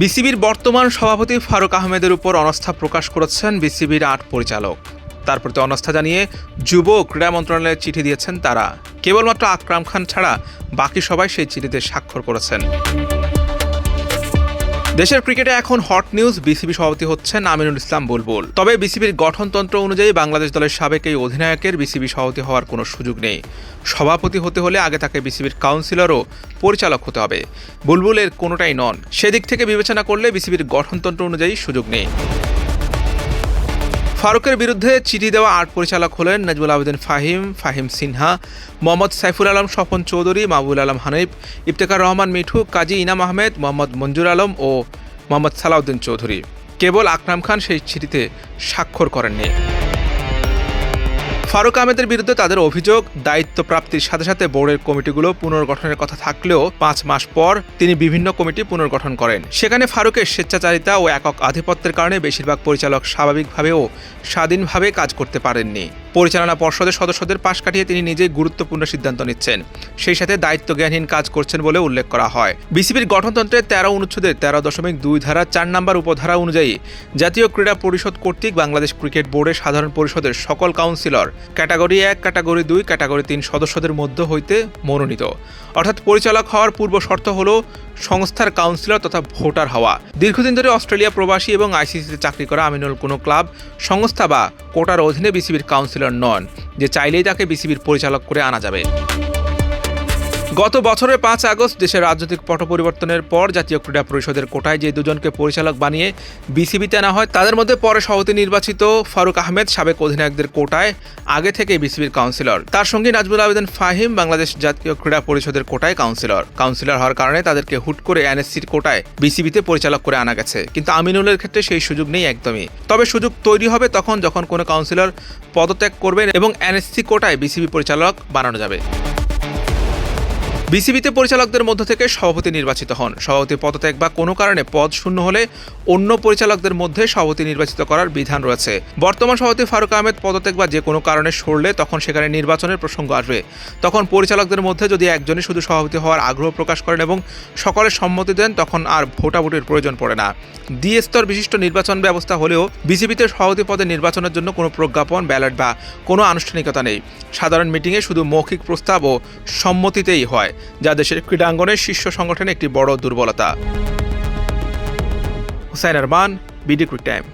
বিসিবির বর্তমান সভাপতি ফারুক আহমেদের উপর অনাস্থা প্রকাশ করেছেন বিসিবির আট পরিচালক। তার প্রতি অনাস্থা জানিয়ে যুব ক্রীড়া মন্ত্রণালয়ে চিঠি দিয়েছেন তারা। কেবলমাত্র আকরাম খান ছাড়া বাকি সবাই সেই চিঠিতে স্বাক্ষর করেছেন। দেশের ক্রিকেটে এখন হট নিউজ, বিসিবি সভাপতি হচ্ছেন আমিনুল ইসলাম বুলবুল। তবে বিসিবির গঠনতন্ত্র অনুযায়ী বাংলাদেশ দলের সাবেক এই অধিনায়কের বিসিবি সভাপতি হওয়ার কোনো সুযোগ নেই। সভাপতি হতে হলে আগে তাকে বিসিবির কাউন্সিলর ও পরিচালক হতে হবে। বুলবুলের কোনোটাই নন। সেদিক থেকে বিবেচনা করলে বিসিবির গঠনতন্ত্র অনুযায়ী সুযোগ নেই। ফারুকের বিরুদ্ধে চিঠি দেওয়া আট পরিচালক হলেন নাজমুল আবেদিন ফাহিম ফাহিম সিনহা, মোহাম্মদ সাইফুল আলম, স্বপন চৌধুরী মাহবুল আলম হানিফ ইফতেকার রহমান মিঠু, কাজী ইনাম আহমেদ, মোহাম্মদ মঞ্জুর আলম ও মোহাম্মদ সালাউদ্দিন চৌধুরী। কেবল আকরাম খান সেই চিঠিতে স্বাক্ষর করেননি। ফারুক আহমেদের বিরুদ্ধে তাদের অভিযোগ দায়িত্ব প্রাপ্তির সাথে সাথে বোর্ডের কমিটিগুলো পুনর্গঠনের কথা থাকলেও পাঁচ মাস পর তিনি বিভিন্ন কমিটি পুনর্গঠন করেন। সেখানে ফারুকের স্বেচ্ছাচারিতা ও একক আধিপত্যের কারণে বেশিরভাগ পরিচালক স্বাভাবিকভাবেও স্বাধীনভাবে কাজ করতে পারেননি। পরিচালনা পর্ষদের সদস্যদের পাশ কাটিয়ে তিনি নিজেই গুরুত্বপূর্ণ সিদ্ধান্ত নিচ্ছেন। সেই সাথে দায়িত্ব জ্ঞানহীন কাজ করছেন বলে উল্লেখ করা হয়। বিসিবির গঠনতন্ত্রের তেরো অনুচ্ছেদের তেরো দশমিক দুই ধারা চার নম্বর উপধারা অনুযায়ী জাতীয় ক্রীড়া পরিষদ কর্তৃক বাংলাদেশ ক্রিকেট বোর্ডের সাধারণ পরিষদের সকল কাউন্সিলর ক্যাটাগরি এক, ক্যাটাগরি দুই, ক্যাটাগরি তিন সদস্যদের মধ্য হইতে মনোনীত। অর্থাৎ পরিচালক হওয়ার পূর্ব শর্ত হল সংস্থার কাউন্সিলর তথা ভোটার হওয়া। দীর্ঘদিন ধরে অস্ট্রেলিয়া প্রবাসী এবং আইসিসিতে চাকরি করা আমিনুল কোনো ক্লাব, সংস্থা বা কোটার অধীনে বিসিবির কাউন্সিলর নন যে চাইলেই তাকে বিসিবির পরিচালক করে আনা যাবে। গত বছরের পাঁচ আগস্ট দেশের রাজনৈতিক পট পরিবর্তনের পর জাতীয় ক্রীড়া পরিষদের কোটায় যে দুজনকে পরিচালক বানিয়ে বিসিবিতে আনা হয়, তাদের মধ্যে পরে সভাপতি নির্বাচিত ফারুক আহমেদ, সাবেক অধিনায়কদের কোটায়, আগে থেকে বিসিবির কাউন্সিলর তার সঙ্গে নাজমুল আবেদন ফাহিম, বাংলাদেশ জাতীয় ক্রীড়া পরিষদের কোটায় কাউন্সিলর কাউন্সিলর হওয়ার কারণে তাদেরকে হুট করে এনএসসির কোটায় বিসিবিতে পরিচালক করে আনা গেছে। কিন্তু আমিনুলের ক্ষেত্রে সেই সুযোগ নেই একদমই। তবে সুযোগ তৈরি হবে তখন যখন কোনো কাউন্সিলর পদত্যাগ করবেন এবং এনএসসি কোটায় বিসিবি পরিচালক বানানো যাবে। বিসিবিতে পরিচালকদের মধ্য থেকে সভাপতি নির্বাচিত হন। সভাপতি পদত্যাগ বা কোনো কারণে পদ শূন্য হলে অন্য পরিচালকদের মধ্যে সভাপতি নির্বাচিত করার বিধান রয়েছে। বর্তমান সভাপতি ফারুক আহমেদ পদত্যাগ বা যে কোনো কারণে সরলে তখন সেখানে নির্বাচনের প্রসঙ্গ আসবে। তখন পরিচালকদের মধ্যে যদি একজনই শুধু সভাপতি হওয়ার আগ্রহ প্রকাশ করেন এবং সকলের সম্মতি দেন, তখন আর ভোটাভুটির প্রয়োজন পড়ে না। দ্বি স্তর বিশিষ্ট নির্বাচন ব্যবস্থা হলেও বিসিবিতে সভাপতি পদে নির্বাচনের জন্য কোনো প্রজ্ঞাপন, ব্যালট বা কোনো আনুষ্ঠানিকতা নেই। সাধারণ মিটিংয়ে শুধু মৌখিক প্রস্তাব ও সম্মতিতেই হয়। যা দেশের ক্রীড়াঙ্গনের শীর্ষ সংগঠনে একটি বড় দুর্বলতা। Hussain Arman BD cric time.